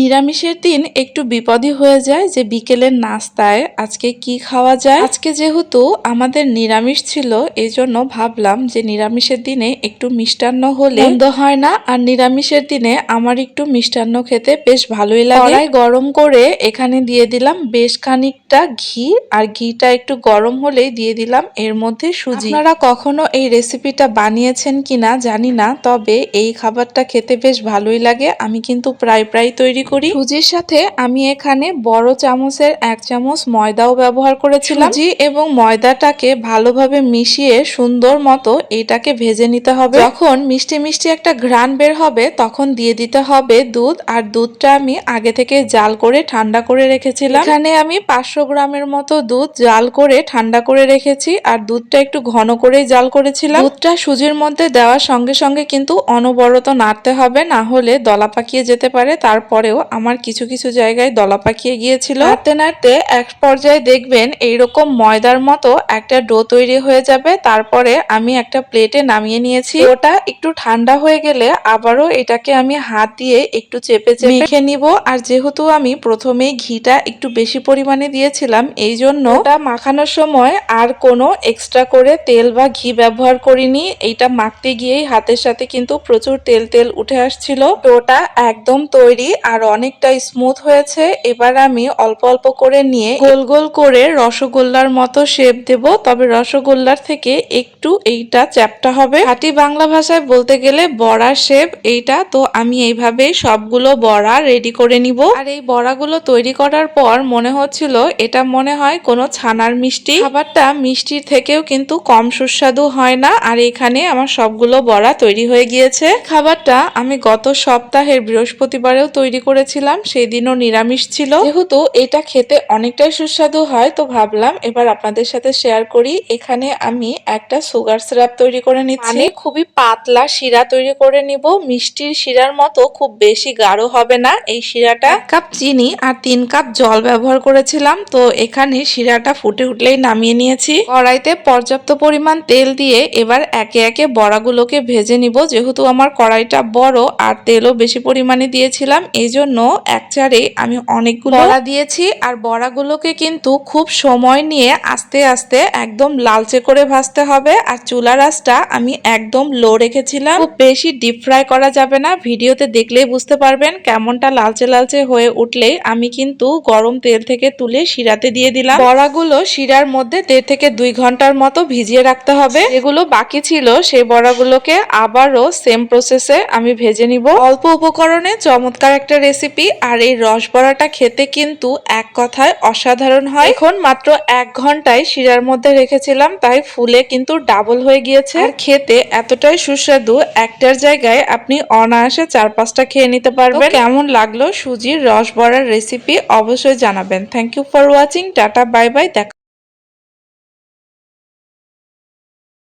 নিরামিষের দিন একটু বিপদই হয়ে যায় যে বিকেলের নাস্তায় আজকে কি খাওয়া যায়। আজকে যেহেতু আমাদের নিরামিষ ছিল এই জন্য ভাবলাম যে নিরামিষের দিনে একটু মিষ্টান্ন হলে মন্দ হয় না আর নিরামিষের দিনে আমার একটু মিষ্টান্ন খেতে বেশ ভালোই লাগে। কড়াই গরম করে এখানে দিয়ে দিলাম বেশ খানিকটা ঘি আর ঘিটা একটু গরম হলেই দিয়ে দিলাম এর মধ্যে সুজি। আপনারা কখনো এই রেসিপিটা বানিয়েছেন কিনা জানি না তবে এই খাবারটা খেতে বেশ ভালোই লাগে। আমি কিন্তু প্রায় প্রায় তৈরি করি। সুজির সাথে আমি এখানে বড় চামচের এক চামচ ময়দাও ব্যবহার করেছিলাম। সুজি এবং ময়দাটাকে ভালোভাবে মিশিয়ে সুন্দর মতো এটাকে ভেজে নিতে হবে। যখন মিষ্টি মিষ্টি একটা ঘ্রাণ বের হবে তখন দিয়ে দিতে হবে দুধ। আর দুধটা আমি আগে থেকে জাল করে ঠান্ডা করে রেখেছিলাম। এখানে আমি পাঁচশো গ্রামের মতো দুধ জাল করে ঠান্ডা করে রেখেছি। আর দুধটা একটু ঘন করেই জাল করেছিলাম। দুধটা সুজির মধ্যে দেওয়ার সঙ্গে সঙ্গে কিন্তু অনবরত নাড়তে হবে না হলে দলা পাকিয়ে যেতে পারে। তারপরেও আমার কিছু কিছু জায়গায় দলা পাকিয়ে গিয়েছিল। নাড়তে নাড়তে এক পর্যায়ে দেখবেন এইরকম ময়দার মতো একটা ডো তৈরি হয়ে যাবে। তারপরে আমি একটা প্লেটে নামিয়ে নিয়েছি। ওটা একটু ঠান্ডা হয়ে গেলে আবারও এটাকে আমি হাত দিয়ে একটু চেপে চেপে মেখে নিব। আর যেহেতু আমি প্রথমেই ঘিটা একটু বেশি পরিমাণে দিয়েছিলাম, এই জন্য ওটা মাখানোর সময় আর কোনো এক্সট্রা করে তেল বা ঘি ব্যবহার করিনি। এইটা মাখতে গিয়েই হাতের সাথে কিন্তু প্রচুর তেল তেল উঠে আসছিল। ডোটা একদম তৈরি আর অনেকটা স্মুথ হয়েছে। এবার আমি অল্প অল্প করে নিয়ে গোল গোল করে রসগোল্লার মতো শেপ দেব। তবে রসগোল্লার থেকে একটু এইটা চ্যাপটা হবে। খাঁটি বাংলা ভাষায় বলতে গেলে বড়া শেপ এইটা। তো আমি এইভাবে সবগুলো বড়া রেডি করে নিব। আর এই বড়াগুলো তৈরি করার পর মনে হচ্ছিল এটা মনে হয় কোনো ছানার মিষ্টি। খাবারটা মিষ্টির থেকেও কিন্তু কম সুস্বাদু হয় না। আর এখানে আমার সবগুলো বড়া তৈরি হয়ে গিয়েছে। খাবারটা আমি গত সপ্তাহের বৃহস্পতিবারেও তৈরি করেছিলাম সেই দিনও নিরামিষ ছিল। যেহেতু এটা খেতে অনেকটাই সুস্বাদু হয় তো ভাবলাম এবার আপনাদের সাথে শেয়ার করি। এখানে আমি একটা সুগার সিরাপ তৈরি করে নিচ্ছি। মানে খুবই পাতলা শিরা তৈরি করে নিব। মিষ্টির শিরার মতো খুব বেশি গাঢ় হবে না। এই শিরাটা কাপ চিনি আর তিন কাপ জল ব্যবহার করেছিলাম তো এখানে শিরাটা ফুটে উঠলেই নামিয়ে নিয়েছি। কড়াইতে পর্যাপ্ত পরিমাণ তেল দিয়ে এবার একে একে বড়াগুলোকে ভেজে নিব। যেহেতু আমার কড়াইটা বড় আর তেলও বেশি পরিমাণে দিয়েছিলাম এই জন্য এক চারে আমি অনেকগুলো বড়া দিয়েছি আর বড়াগুলোকে কিন্তু খুব সময় নিয়ে আস্তে আস্তে একদম লালচে করে ভাজতে হবে আর চুলার আঁচটা আমি একদম লো রেখেছিলাম। খুব বেশি ডিপ ফ্রাই করা যাবে না। ভিডিওতে দেখলেই বুঝতে পারবেন কেমনটা লালচে লালচে হয়ে উঠলে আমি কিন্তু গরম তেল থেকে তুলে শিরাতে দিয়ে দিলাম। বড়াগুলো শিরার মধ্যে দেড় থেকে দুই ঘণ্টার মতো ভিজিয়ে রাখতে হবে। এগুলো বাকি ছিল সেই বড়াগুলোকে আবারও সেম প্রসেসে আমি ভেজে নিব। অল্প উপকরণে চমৎকার একটা রেসিপি আর এই রস বড়াটা খেতে কিন্তু এক কথায় অসাধারণ হয়। এখন মাত্র এক ঘন্টায় শিরার মধ্যে রেখেছিলাম, তাই ফুলে কিন্তু ডাবল হয়ে গিয়েছে। আর খেতে এতটাই সুস্বাদু, একটার জায়গায় আপনি অনায়াসে চার পাঁচটা খেয়ে নিতে পারবেন। কেমন লাগল সুজির রস বড়ার রেসিপি অবশ্যই জানাবেন। Thank you for watching tata bye bye দেখা